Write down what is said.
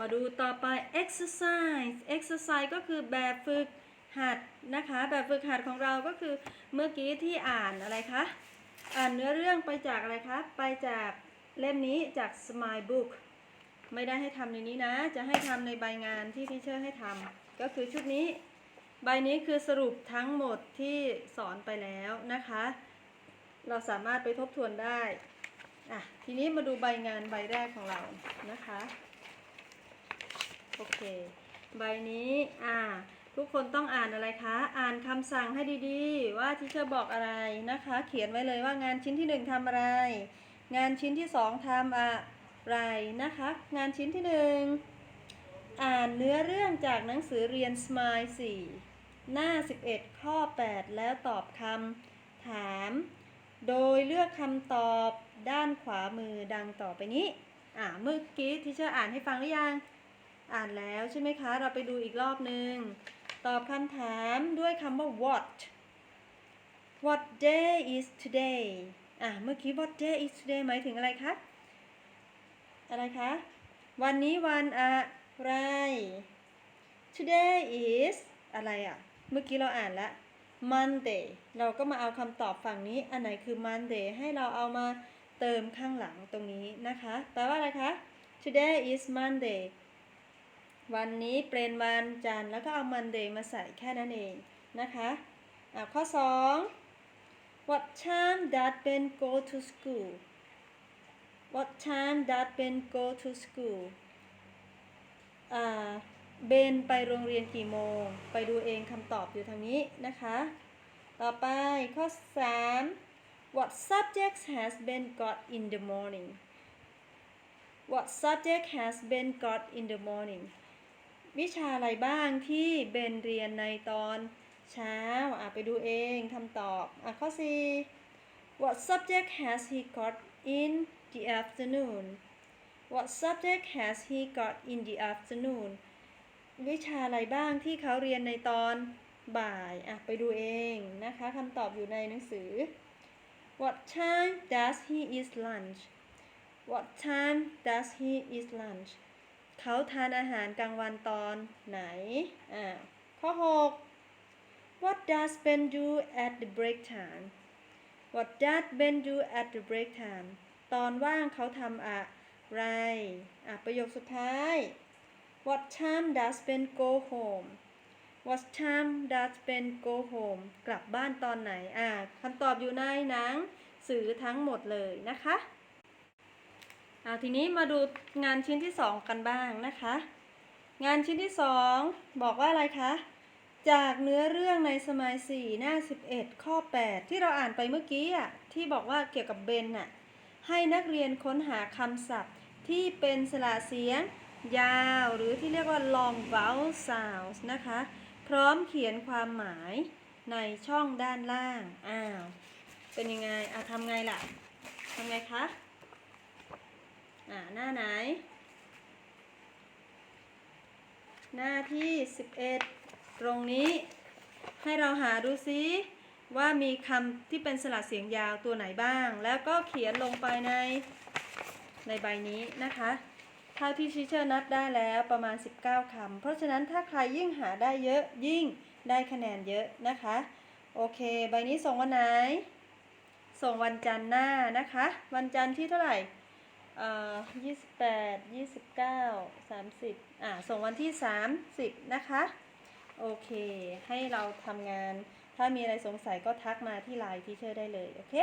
มาดูต่อไป exercise exercise ก็คือแบบฝึกหัดนะคะ แบบฝึกหัดของเราก็คือเมื่อกี้ที่อ่านอะไรคะ อ่านเนื้อเรื่องไปจากอะไรคะ ไปจากเล่มนี้จาก Smile Book ไม่ได้ให้ทำในนี้นะ จะให้ทำในใบงานที่ทีเชอร์ให้ทำก็คือชุดนี้ ใบนี้คือสรุปทั้งหมดที่สอนไปแล้วนะคะ เราสามารถไปทบทวนได้อะทีนี้มาดูใบงานใบแรกของเรานะคะ เค ใบนี้อ่าทุกคนต้องอ่านอะไรคะ อ่านคำสั่งให้ดีๆ ว่าที่เชอร์บอกอะไรนะคะ เขียนไว้เลยว่างานชิ้นที่หนึ่งทำอะไร งานชิ้นที่สองทำอะไรนะคะ งานชิ้นที่หนึ่งอ่านเนื้อเรื่องจากหนังสือเรียน Smile 4 หน้า 11 ข้อ 8 แล้วตอบคำถาม โดยเลือกคำตอบด้านขวามือดังต่อไปนี้ อ่าเมื่อกี้ที่เชอร์อ่านให้ฟังหรือยัง อ่านแล้วใช่ไหมคะ เราไปดูอีกรอบหนึ่งตอบคำถามด้วยคำว่า what what day is today อะ เมื่อกี้ what day is today หมายถึงอะไรคะ อะไรคะ วันนี้วันอะไร today is อะไรอะ เมื่อกี้เราอ่านละ Monday เราก็มาเอาคำตอบฝั่งนี้ อันไหนคือ Monday ให้เราเอามาเติมข้างหลังตรงนี้นะคะ แปลว่าอะไรคะ today is Monday วันนี้เป็นวันจันทร์แล้วก็เอา Monday มาใส่แค่นั้นเองนะคะอะข้อ 2 What time does Ben go to school What time does Ben go to school อ่าเบนไปโรงเรียนกี่โมง ไปดูเองคำตอบอยู่ทางนี้นะคะ ต่อไปข้อ 3 What subjects has Ben got in the morning What subject has Ben got in the morning วิชาอะไรบ้างที่เบนเรียนในตอนเช้าอะไปดูเองคำตอบอะข้อ 4 What subject has he got in the afternoon What subject has he got in the afternoon วิชาอะไรบ้างที่เขาเรียนในตอนบ่ายอะไปดูเองนะคะคำตอบอยู่ในหนังสือ What time does he eat lunch What time does he eat lunch เขาทานอาหารกลางวันตอนไหน อ่า ข้อ 6 What does Ben do at the break time What does Ben do at the break time ตอนว่างเขาทำอะไร อะ ประโยคสุดท้าย What time does Ben go home What time does Ben go home กลับบ้านตอนไหน อะคำตอบอยู่ในหนังสือทั้งหมดเลยนะคะ อ่าทีนี้มาดูงานชิ้นที่2กันบ้างนะคะ งานชิ้นที่2บอกว่าอะไรคะ จากเนื้อเรื่องในสมัย4หน้า11ข้อ8ที่เราอ่านไปเมื่อกี้อะที่บอกว่าเกี่ยวกับเบนน่ะให้นักเรียนค้นหาคำศัพท์ที่เป็นสระเสียงยาวหรือที่เรียกว่า long vowel sounds นะคะ พร้อมเขียนความหมายในช่องด้านล่าง อ้าว เป็นยังไงอะทำไงล่ะทำไงคะ อ่าหน้าไหน หน้าที่ 11 ตรงนี้ ให้เราหาดูซิว่ามีคำที่เป็นสระเสียงยาวตัวไหนบ้าง แล้วก็เขียนลงไปในในใบนี้นะคะเท่าที่ชิเชอร์นับได้แล้วประมาณ 19คำเพราะฉะนั้นถ้าใครยิ่งหาได้เยอะยิ่งได้คะแนนเยอะนะคะ โอเค ใบนี้ส่งวันไหน ส่งวันจันทร์หน้านะคะ วันจันทร์ที่เท่าไหร่ เอ่อยี่สิบแปดยี่สิบเก้าสามสิบอ่าส่งวันที่สามสิบนะคะ โอเค ให้เราทำงาน ถ้ามีอะไรสงสัยก็ทักมาที่ไลน์ทีเชอร์ได้เลย โอเค